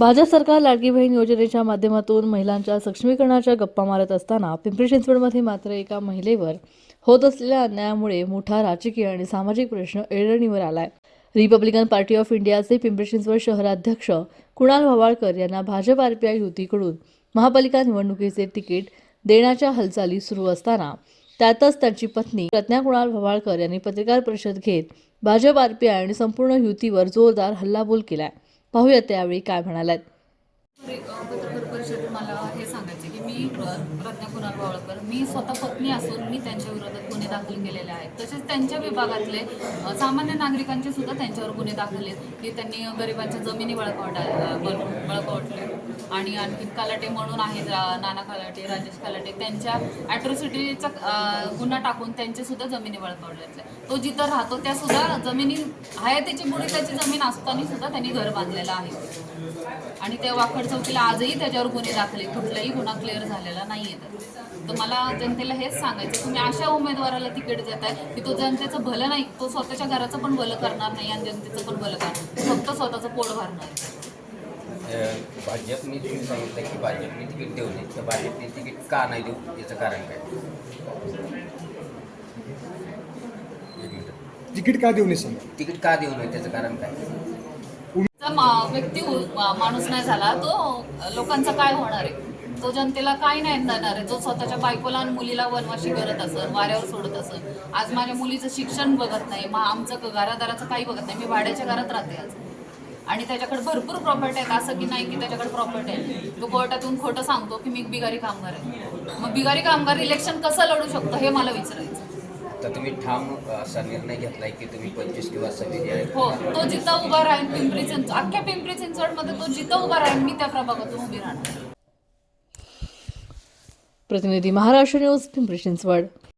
भाजप सरकार लाडकी बहीण योजनेच्या माध्यमातून महिलांच्या सक्षमीकरणाच्या गप्पा मारत असताना पिंपरी चिंचवडमध्ये मात्र एका महिलेवर होत असलेल्या अन्यायामुळे मोठा राजकीय आणि सामाजिक प्रश्न एळणीवर आलाय. रिपब्लिकन पार्टी ऑफ इंडियाचे पिंपरी चिंचवड शहराध्यक्ष कुणाल भवाळकर यांना भाजप आरपीआय युतीकडून महापालिका निवडणुकीचे तिकीट देण्याच्या हालचाली सुरू असताना त्यातच त्यांची पत्नी प्रज्ञा कुणाल भवाळकर यांनी पत्रकार परिषद घेत भाजप आरपीआय आणि संपूर्ण युतीवर जोरदार हल्लाबोल केलाय. पाहूया त्यावेळी काय म्हणाल्यात परि- अ, मला हे सांगायचे की मी प्रज्ञा कुणाल बावळकर मी स्वतः पत्नी असून मी त्यांच्या विरोधात गुन्हे दाखल केलेले आहेत. तसेच त्यांच्या विभागातले सामान्य नागरिकांचे सुद्धा त्यांच्यावर गुन्हे दाखल आहेत. की त्यांनी गरिबांच्या जमिनी बळकावटा बळ- बळकावटले. आणि आणखी कालाटे म्हणून आहेत नाना कालाटे राजेश कालाटे त्यांच्या ॲट्रॉसिटीचा गुन्हा टाकून त्यांचे सुद्धा जमिनी बळकावल्याचे तो जिथं राहतो त्या सुद्धा जमिनी हयातीची बुडी त्याची जमीन असताना सुद्धा त्यांनी घर बांधलेलं आहे. आणि त्या वाकड चौकीला आजही त्याच्यावर गुन्हे दाखल कुठलाही गुन्हा क्लिअर झालेला नाहीये तर. तर मला जनतेला हेच सांगायचं तुम्ही अशा उमेदवाराला तिकीट देताय की तो जनतेचं भलं नाही तो स्वतःच्या घराचं पण भलं करणार नाही आणि जनतेचं पण भलं करणार तो फक्त स्वतःचं पोट भरणार भाजपने तुम्ही सांगितलं की भाजपने तिकीट देऊ नये. तर भाजपने तिकीट का नाही देऊ याचं कारण काय? तिकीट का देऊ नये सांगा तिकीट का देऊ नये त्याचं कारण काय? व्यक्ती माणूस नाही झाला तो लोकांचा काय होणार आहे? तो जनतेला काय नाही देणार आहे? जो स्वतःच्या बायकोला आणि मुलीला वनवाशी करत असं वाऱ्यावर सोडत असं आज माझ्या मुलीचं शिक्षण बघत नाही मग आमचं घरादाराचं काही बघत नाही मी भाड्याच्या घरात राहते आज. आणि त्याच्याकडे भरपूर प्रॉपर्टी आहेत असं की नाही की त्याच्याकडे प्रॉपर्टी आहे. तो कोर्टातून खोटं सांगतो की मी बिगारी कामगार आहे. मग बिगारी कामगार इलेक्शन कसं लढू शकतो हे मला विचारायचं. तर तुम्ही ठाम असा निर्णय घेतलाय की तुम्ही पंचवीस किंवा सव्वीस हो तो जिथं उभा राहील पिंपरी चिंच अख्ख्या पिंपरी चिंचवडमध्ये तो जिथं उभा राहील मी त्या प्रभागातून उभी राहणार. प्रतिनिधी महाराष्ट्र न्यूज पिंपरी चिंचवड.